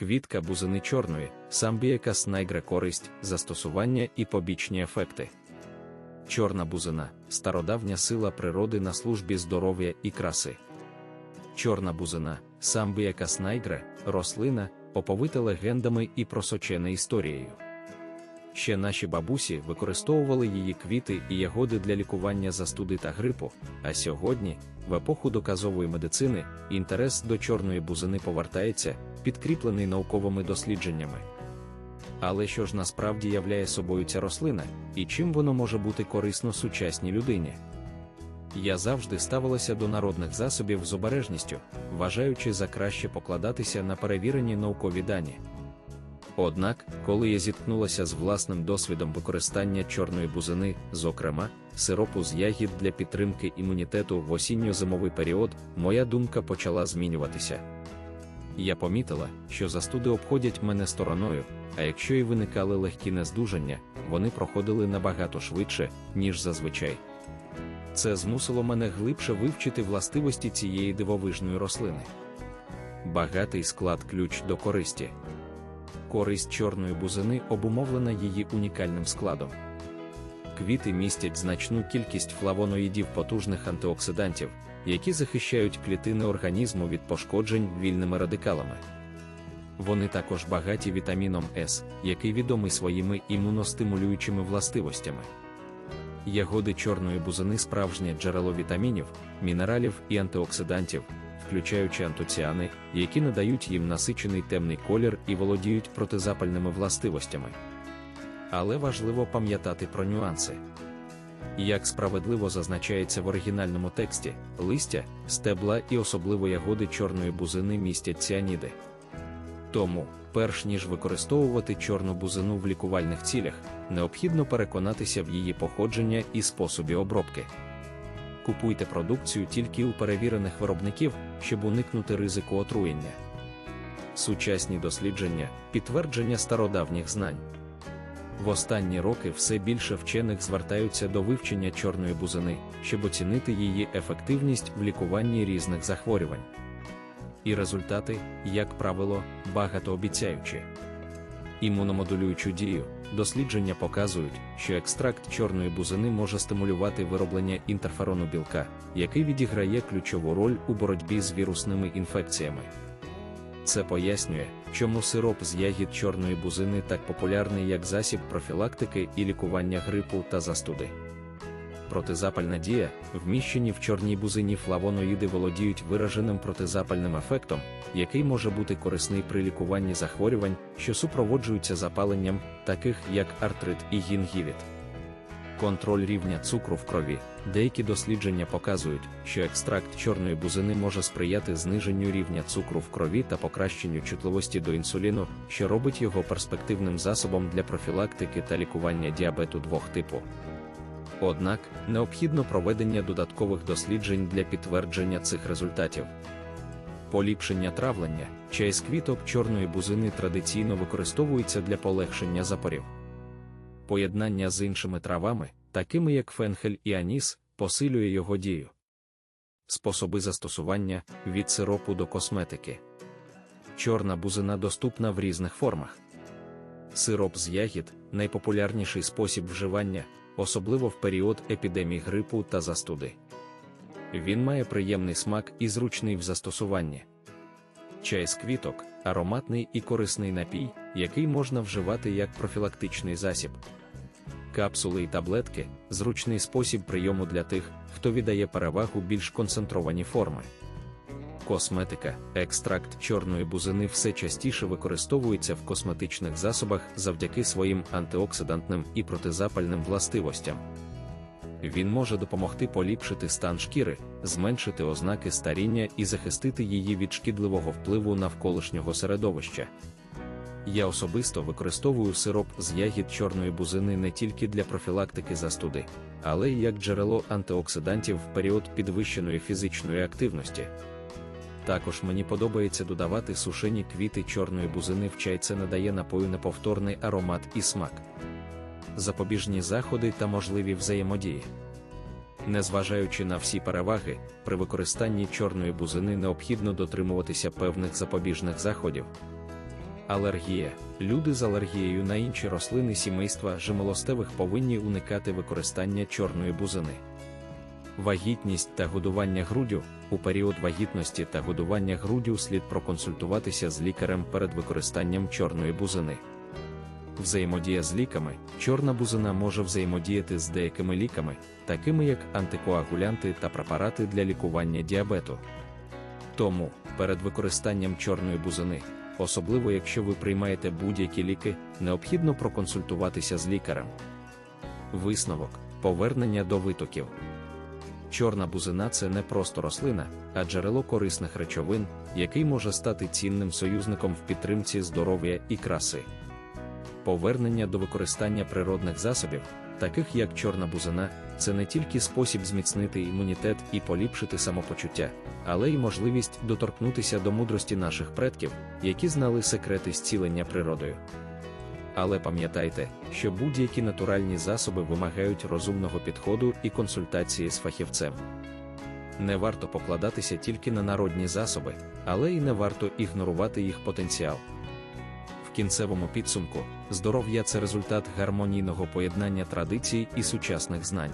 Квітка бузини чорної, самбіякас найгре користь, застосування і побічні ефекти. Чорна бузина стародавня сила природи на службі здоров'я і краси. Чорна бузина, самбіякас найгре, рослина, оповита легендами і просочена історією. Ще наші бабусі використовували її квіти і ягоди для лікування застуди та грипу, а сьогодні, в епоху доказової медицини, інтерес до чорної бузини повертається, підкріплений науковими дослідженнями. Але що ж насправді являє собою ця рослина, і чим воно може бути корисно сучасній людині? Я завжди ставилася до народних засобів з обережністю, вважаючи за краще покладатися на перевірені наукові дані. Однак, коли я зіткнулася з власним досвідом використання чорної бузини, зокрема, сиропу з ягід для підтримки імунітету в осінньо-зимовий період, моя думка почала змінюватися. Я помітила, що застуди обходять мене стороною, а якщо і виникали легкі нездужання, вони проходили набагато швидше, ніж зазвичай. Це змусило мене глибше вивчити властивості цієї дивовижної рослини. Багатий склад ключ до користі. Користь чорної бузини обумовлена її унікальним складом. Квіти містять значну кількість флавоноїдів потужних антиоксидантів, які захищають клітини організму від пошкоджень вільними радикалами. Вони також багаті вітаміном С, який відомий своїми імуностимулюючими властивостями. Ягоди чорної бузини справжнє джерело вітамінів, мінералів і антиоксидантів, включаючи антоціани, які надають їм насичений темний колір і володіють протизапальними властивостями. Але важливо пам'ятати про нюанси. Як справедливо зазначається в оригінальному тексті, листя, стебла і особливо ягоди чорної бузини містять ціаніди. Тому, перш ніж використовувати чорну бузину в лікувальних цілях, необхідно переконатися в її походження і способі обробки. Купуйте продукцію тільки у перевірених виробників, щоб уникнути ризику отруєння. Сучасні дослідження, підтвердження стародавніх знань. В останні роки все більше вчених звертаються до вивчення чорної бузини, щоб оцінити її ефективність в лікуванні різних захворювань. І результати, як правило, багатообіцяючі. Імуномодулюючу дію, дослідження показують, що екстракт чорної бузини може стимулювати вироблення інтерферону білка, який відіграє ключову роль у боротьбі з вірусними інфекціями. Це пояснює, чому сироп з ягід чорної бузини так популярний як засіб профілактики і лікування грипу та застуди. Протизапальна дія, вміщені в чорній бузині флавоноїди володіють вираженим протизапальним ефектом, який може бути корисний при лікуванні захворювань, що супроводжуються запаленням, таких як артрит і гінгівіт. Контроль рівня цукру в крові. Деякі дослідження показують, що екстракт чорної бузини може сприяти зниженню рівня цукру в крові та покращенню чутливості до інсуліну, що робить його перспективним засобом для профілактики та лікування діабету двох типу. Однак, необхідно проведення додаткових досліджень для підтвердження цих результатів. Поліпшення травлення, чай з квіток чорної бузини традиційно використовується для полегшення запорів. Поєднання з іншими травами, такими як фенхель і аніс, посилює його дію. Способи застосування від сиропу до косметики. Чорна бузина доступна в різних формах. Сироп з ягід найпопулярніший спосіб вживання, особливо в період епідемії грипу та застуди. Він має приємний смак і зручний в застосуванні. Чай з квіток ароматний і корисний напій, який можна вживати як профілактичний засіб. Капсули і таблетки зручний спосіб прийому для тих, хто віддає перевагу більш концентровані форми. Косметика, екстракт чорної бузини все частіше використовується в косметичних засобах завдяки своїм антиоксидантним і протизапальним властивостям. Він може допомогти поліпшити стан шкіри, зменшити ознаки старіння і захистити її від шкідливого впливу навколишнього середовища. Я особисто використовую сироп з ягід чорної бузини не тільки для профілактики застуди, але й як джерело антиоксидантів в період підвищеної фізичної активності. Також мені подобається додавати сушені квіти чорної бузини в чай, це надає напою неповторний аромат і смак. Запобіжні заходи та можливі взаємодії. Незважаючи на всі переваги, при використанні чорної бузини необхідно дотримуватися певних запобіжних заходів. Алергія. Люди з алергією на інші рослини сімейства жимолостевих повинні уникати використання чорної бузини. Вагітність та годування груддю. У період вагітності та годування груддю слід проконсультуватися з лікарем перед використанням чорної бузини. Взаємодія з ліками. Чорна бузина може взаємодіяти з деякими ліками, такими як антикоагулянти та препарати для лікування діабету. Тому, перед використанням чорної бузини, особливо якщо ви приймаєте будь-які ліки, необхідно проконсультуватися з лікарем. Висновок повернення до витоків. Чорна бузина це не просто рослина, а джерело корисних речовин, який може стати цінним союзником в підтримці здоров'я і краси. Повернення до використання природних засобів, таких як чорна бузина, це не тільки спосіб зміцнити імунітет і поліпшити самопочуття, але й можливість доторкнутися до мудрості наших предків, які знали секрети зцілення природою. Але пам'ятайте, що будь-які натуральні засоби вимагають розумного підходу і консультації з фахівцем. Не варто покладатися тільки на народні засоби, але й не варто ігнорувати їх потенціал. В кінцевому підсумку, здоров'я це результат гармонійного поєднання традицій і сучасних знань.